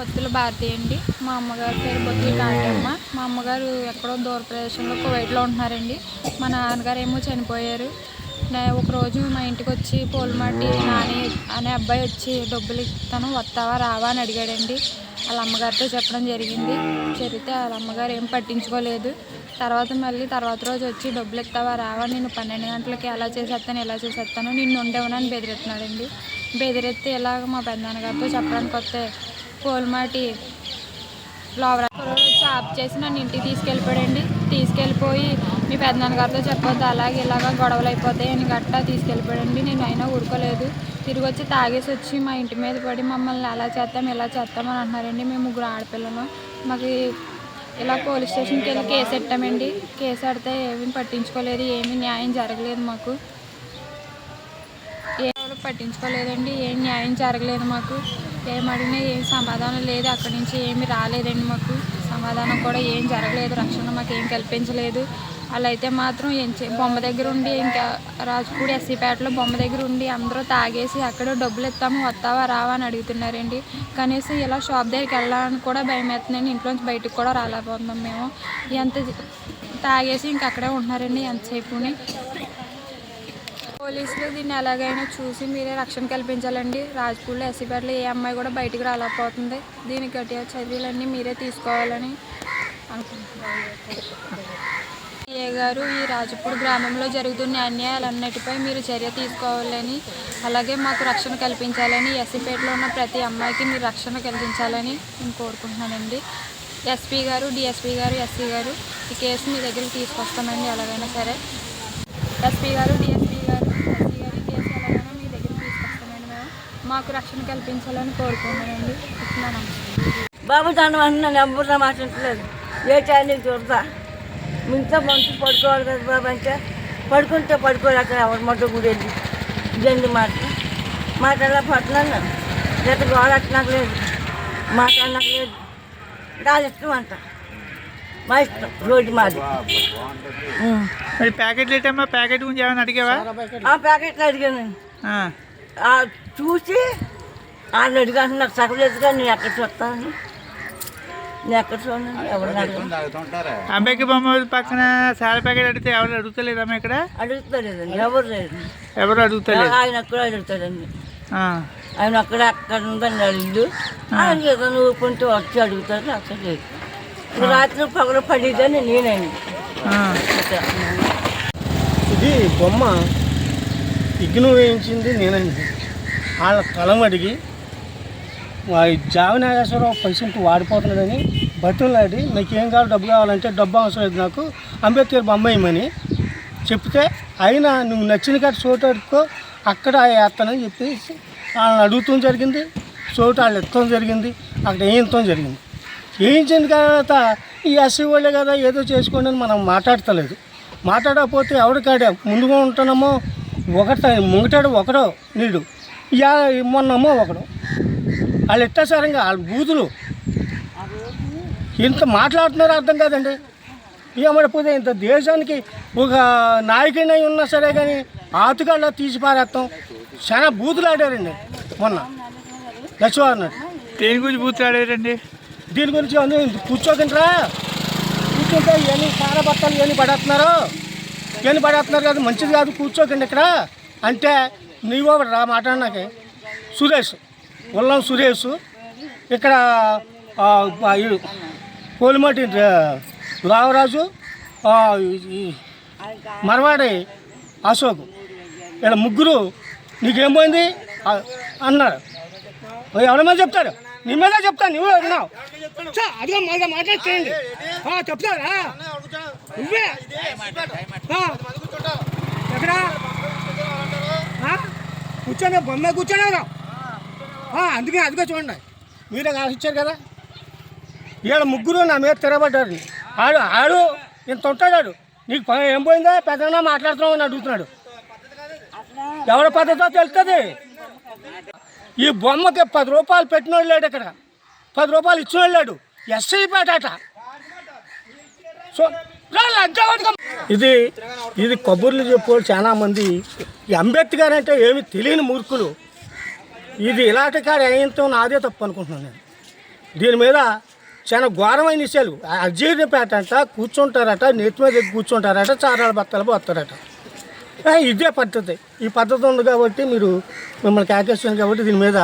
బొత్తుల భారతి అండి. మా అమ్మగారి పేరు బొత్తుల కాంటమ్మ మా అమ్మగారు ఎక్కడో దూర ప్రదేశంలో కువైట్లో ఉంటున్నారండి. మా నాన్నగారు ఏమో చనిపోయారు ఒకరోజు మా ఇంటికి వచ్చి పూలమాటి నాని అనే అబ్బాయి వచ్చి డబ్బులు ఇస్తాను వస్తావా రావా అని అడిగాడండి. వాళ్ళ అమ్మగారితో చెప్పడం జరిగింది. జరిగితే వాళ్ళ అమ్మగారు ఏం పట్టించుకోలేదు. తర్వాత మళ్ళీ తర్వాత రోజు వచ్చి డబ్బులు ఇస్తావా రావా నేను పన్నెండు గంటలకి ఎలా చేసేస్తాను ఎలా చేసేస్తాను నిన్ను ఉండేవనని బెదిరెత్తున్నాడండి బెదిరెత్తి ఇలాగ మా పెద్దనాన్నగారితో చెప్పడానికి వస్తే కోల్మాటి ఫ్లవర్ వచ్చి ఆప్ చేసి నన్ను ఇంటికి తీసుకెళ్ళిపోయాడండి. తీసుకెళ్ళిపోయి మీ పెద్దనాన్నగారితో చెప్పొద్దు. అలాగే ఇలాగ గొడవలు అయిపోతాయి అని గట్టా తీసుకెళ్ళిపోయాడండి. నేను అయినా ఊరుకోలేదు. తిరిగి వచ్చి తాగేసి వచ్చి మా ఇంటి మీద పడి మమ్మల్ని అలా చేస్తాం ఇలా చేస్తాం అని అంటున్నారండి. మేము ముగ్గురు ఆడపిల్లలు. మాకు ఇలా పోలీస్ స్టేషన్కి వెళ్ళి కేసు పెట్టామండి. కేసు పెడితే ఏమీ పట్టించుకోలేదు. ఏమీ న్యాయం జరగలేదు మాకు. ఏ పట్టించుకోలేదండి. ఏం న్యాయం జరగలేదు మాకు. ఏం అడిగినా ఏం సమాధానం లేదు. అక్కడి నుంచి ఏమి రాలేదండి మాకు. సమాధానం కూడా ఏం జరగలేదు. రక్షణ మాకు ఏం కల్పించలేదు. అలా అయితే మాత్రం ఏం బొమ్మ దగ్గర ఉండి ఇంకా రాజపూడి ఎస్సీపేటలో బొమ్మ దగ్గర ఉండి అందరూ తాగేసి అక్కడ డబ్బులు ఇస్తాము వస్తావా రావా అని అడుగుతున్నారండి. కనీసం ఇలా షాప్ దగ్గరికి వెళ్ళాలని కూడా భయం వేస్తుందండి. ఇంట్లోంచి బయటకు కూడా రాలేకపోతున్నాం మేము. ఎంత తాగేసి ఇంక అక్కడే ఉంటున్నారండి ఎంతసేపుని. పోలీసులు దీన్ని ఎలాగైనా చూసి మీరే రక్షణ కల్పించాలండి. రాజపూడిలో ఎస్సీపేటలో ఏ అమ్మాయి కూడా బయటికి రాలేకపోతుంది. దీనికి గట్టిగా చర్యలన్నీ మీరే తీసుకోవాలని అనుకుంటున్నాను. ఏ గారు ఈ రాజపూడి గ్రామంలో జరుగుతున్న అన్యాయాలన్నిటిపై మీరు చర్య తీసుకోవాలని అలాగే మాకు రక్షణ కల్పించాలని ఎస్సీపేటలో ఉన్న ప్రతి అమ్మాయికి మీరు రక్షణ కల్పించాలని నేను కోరుకుంటున్నానండి. ఎస్పీ గారు డిఎస్పీ గారు ఎస్సీ గారు ఈ కేసు మీ దగ్గరికి తీసుకొస్తామండి ఎలాగైనా సరే. ఎస్పీ గారు డిఎస్పీ గారు ఎస్సీ గారు ఈ కేసు ఎలాగైనా మీ దగ్గరికి తీసుకొస్తామండి మేము మాకు రక్షణ కల్పించాలని కోరుకుంటున్నానండి. ఇస్తున్నాను. బాబు దాని అంటున్నాను ఎవరు మాట్లాడలేదు ఏ టైం చూడతా? ఇంట్లో మంచి పడుకోవాలి కదా బాబు అంటే. పడుకుంటే పడుకోలేక ఎవరి మొట్ట కూడా వెళ్ళి. ఇదండి మాట? మాట్లాడలేకపోతున్నాను లేకపోతే గోడ నాకు లేదు. మాట్లాడనాకు లేదు. దాని ఇష్టం అంట. మా ఇష్టం. రోడ్డు మాది. మరి ప్యాకెట్లు ఏంటమ్మా? ప్యాకెట్ గురించి ఏమైనా అడిగావా? ఆ ప్యాకెట్లు అడిగాను ఆ. ఆ. చూసి వాళ్ళు అడిగాను నాకు కానీ నేను ఎక్కడ చూస్తాను? నేను ఎక్కడ చూడండి ఎవరు అంబేద్కర్ బొమ్మ పక్కన సాల ప్యాకెట్ అడిగితే ఎవరు అడుగుతలేదమ్మా ఇక్కడ? అడుగుతలేదండి ఎవరు లేదు ఎవరు అడుగుతలేదు? ఆయన అక్కడ అడుగుతాడండి. ఆ. ఆయన అక్కడ అక్కడ ఉందని అడిగిండు. ఆయన వచ్చి అడుగుతాడు అక్కడ లేదు. రాత్రి పగలు పడిద్దని నేనండి. ఇది బొమ్మ ఇగ్ను వేయించింది నేనండి వాళ్ళ కలం అడిగి జావి నాగేశ్వరరావు పైసెంట్ వాడిపోతున్నాడని బతులాడి నాకు ఏం కావాలి డబ్బు కావాలంటే డబ్బు అవసరం లేదు నాకు అంబేద్కర్ బొమ్మయ్యమని చెప్తే అయినా నువ్వు నచ్చిన కాడ చోటు అడుక్కో అక్కడ వేస్తానని చెప్పేసి వాళ్ళని అడుగుతాం జరిగింది చోటు వాళ్ళు ఎత్తడం జరిగింది అక్కడ వేయించడం జరిగింది. వేయించిన తర్వాత ఈ ఎస్సీ వాళ్ళే కదా ఏదో చేసుకోండి అని మనం మాట్లాడతలేదు. మాట్లాడకపోతే ఎవరికాడే ముందుగా ఉంటున్నామో ఒకట ముంగటాడు ఒకడో నీడు. యా మొన్నమో ఒకడు. వాళ్ళు ఎట్టసారంగా వాళ్ళ బూతులు. ఇంత మాట్లాడుతున్నారో అర్థం కాదండి. ఏమడిపోతే ఇంత దేశానికి ఒక నాయకుడిని ఉన్నా సరే కానీ ఆతుగాళ్ళ తీసి పారేస్తాం. చాలా బూతులు ఆడారండి మొన్న. లక్ష్మీ అన్నట్టు దేని గురించి బూతులాడారండి దీని గురించి అన్నీ కూర్చోకండిరా. కూర్చుంటే ఇవన్నీ సార బట్టలు ఇవన్నీ పడేస్తున్నారు? ఇవన్నీ పడేస్తున్నారు కదా మంచిది కాదు కూర్చోకండి ఇక్కడ. అంటే నీవో రా మాట్లాడినాకే సురేష్ ఉల్లం సురేష్ ఇక్కడ ఆ, కోలిమటి రావరాజు మరవాడి అశోక్ ఇలా ముగ్గురు నీకేం పోయింది? అన్నారు. ఓ, ఎవరి మీద నీ మీద చెప్తాను నువ్వు విన్నావు చా, అదిగో మళ్ళీ మాట్లాడేయండి చెప్తారా? నువ్వే. ఎక్కడా? కూర్చోండి బొమ్మ? ఆ, అందుకే అదిగో చూడండి. మీరే ఇచ్చారు కదా? వీళ్ళ ముగ్గురు నా మీద తిరగబడ్డారు. ఆడు ఆడు ఇంత ఉంటాడు ఆడు. నీకు ఏం పోయిందా పెద్దగా మాట్లాడుతున్నావు అని అడుగుతున్నాడు. ఎవరి పద్ధతితో తెలుస్తుంది ఈ బొమ్మకి పది రూపాయలు పెట్టినోడు లేడు ఇక్కడ. పది రూపాయలు ఇచ్చినోడు లేడు. ఎస్ఐ పేట సో. ఇది ఇది కబుర్లు చెప్పు చాలా మంది అంబేద్కర్ అంటే ఏమి తెలియని మూర్ఖులు. ఇది ఇలాంటి కాడ అయ్యంతో నాదే తప్పు అనుకుంటున్నాను నేను. దీని మీద చాలా ఘోరమైన విషయాలు అజీర్ణపేట అంట కూర్చుంటారట నెత్తి మీద కూర్చుంటారట చారాల బత్తాలు పోతారట ఇదే పద్ధతి. ఈ పద్ధతి ఉంది కాబట్టి మీరు మిమ్మల్ని కాకేస్తాను కాబట్టి దీని మీద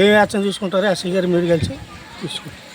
ఏ యాక్షన్ తీసుకుంటారో ఎస్ఐ గారు మీరు కలిసి తీసుకుంటారు.